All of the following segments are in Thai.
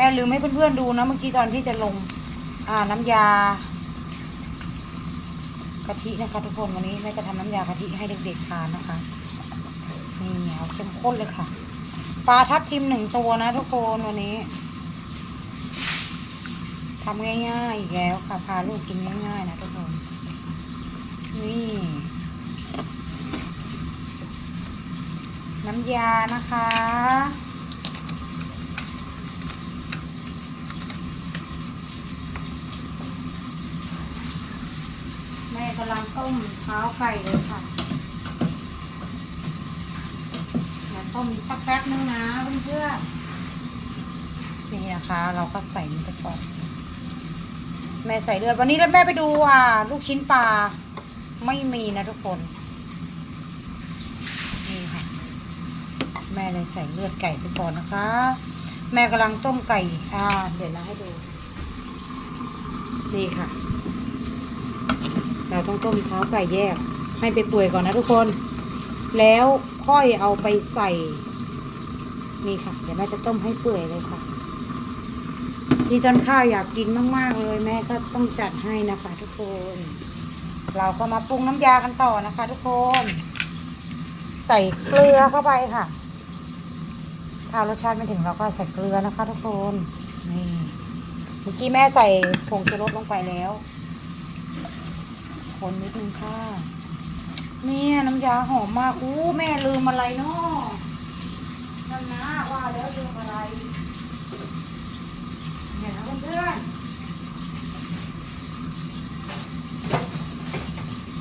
แม่ลืมให้เพื่อนๆดูนะเมื่อกี้ตอนที่จะลง อ่าน้ำยากะทินะคะทุกคนวันนี้แม่จะทำน้ำยากะทิให้เด็กๆทานนะคะนี่เอาเข้มข้นเลยค่ะปลาทับทิมหนึ่งตัวนะทุกคนวันนี้ทำง่ายๆอีกแล้วค่ะพาลูกกินง่ายๆนะทุกคนนี่น้ำยานะคะ ม่กำลังต้มเท้าไก่เลยค่ะเดี๋ยวต้มสักแป๊บนึงนะเพื่อนๆนี่นะคะ เราก็ใส่นี่ไปก่อนแม่ใส่เลือดวันนี้แล้วแม่ไปดูอ่า ลูกชิ้นปลาไม่มีนะทุกคนนี่ค่ะแม่เลยใส่เลือดไก่ไปก่อนนะคะ แม่กำลังต้มไก่อ่าเดี๋ยวนะให้ดูนี่ค่ะ เราต้องต้มเท้าไก่แยก ให้ไปเปื่อยก่อนนะทุกคน แล้วค่อยเอาไปใส่ นี่ค่ะ เดี๋ยวแม่จะต้มให้เปื่อยเลยค่ะที่ต้นข้าวอยากกินมาก ๆ เลยแม่ก็ต้องจัดให้นะคะ ทุกคน เราก็มาปรุงน้ำยากันต่อนะคะ ทุกคน ใส่เกลือเข้าไปค่ะ ถ้ารสชาติไม่ถึงเราก็ใส่เกลือนะคะ ทุกคน นี่ เมื่อกี้แม่ใส่ผงชูรสลงไปแล้ว คนนิดนึงค่ะ เนี่ยน้ำยาหอมมากอู้แม่ลืมอะไรเนาะนั่นนะว่าแล้วลืมอะไรเนี่ยนะเพื่อน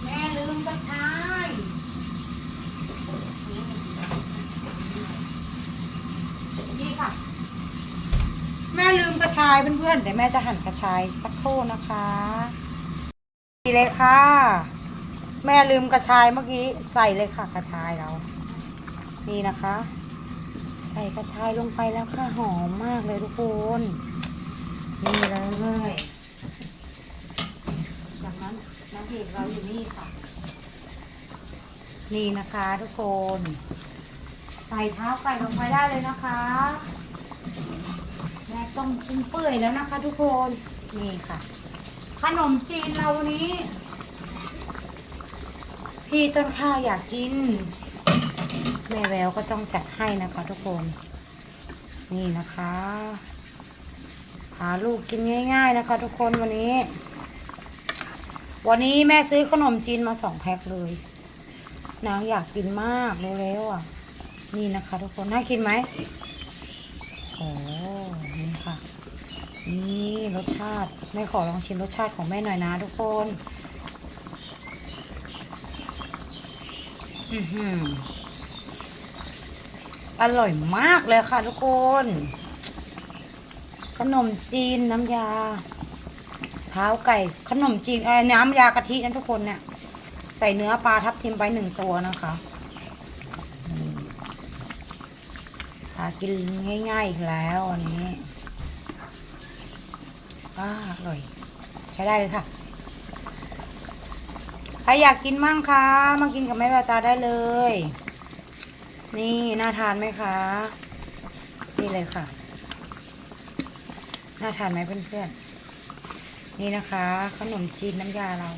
แม่ลืมกระชายนี่ค่ะ แม่ลืมกระชายเพื่อนๆเดี๋ยวแม่จะหั่นกระชายสักครู่นะคะ เลยค่ะ แม่ลืมกระชายเมื่อกี้ใส่เลยค่ะกระชายเรา นี่นะคะ ใส่กระชายลงไปแล้วค่ะหอมมากเลยทุกคนนี่เลยจากนั้นน้ำพริกเราอยู่นี่ค่ะ นี่นะคะทุกคน ใส่เท้าไก่ลงไปได้เลยนะคะแม่ต้มกินเปื่อยแล้วนะคะ ทุกคนนี่ค่ะ ขนมจีนเรานี้ พี่ต้นข้าวอยากกิน แม่แววก็ต้องจัดให้นะคะทุกคน นี่นะคะพาลูกกินง่าย ๆนะคะ ทุกคนวันนี้ วันนี้แม่ซื้อขนมจีนมาสองแพ็คเลย นางอยากกินมากเร็วๆอะ นี่นะคะ ทุกคนน่ากินไหมโอ้นี่ค่ะ นี่รสชาติแม่ขอลองชิมรสชาติของแม่หน่อยนะทุกคน อือหืออร่อยมากเลยค่ะทุกคน ขนมจีนน้ำยา เท้าไก่ ขนมจีนเอ้น้ำยากะทินะทุกคนเนี่ย ใส่เนื้อปลาทับทิมไปหนึ่งตัวนะคะหากินง่ายๆอีกแล้วอันนี้ อ่าอร่อย ใช้ได้เลยค่ะ ใครอยากกินมั่งคะ มากินกับแม่แววตาได้เลย นี่น่าทานไหมคะ นี่เลยค่ะ น่าทานไหมเพื่อนๆ นี่นะคะ ขนมจีนน้ำยาเรา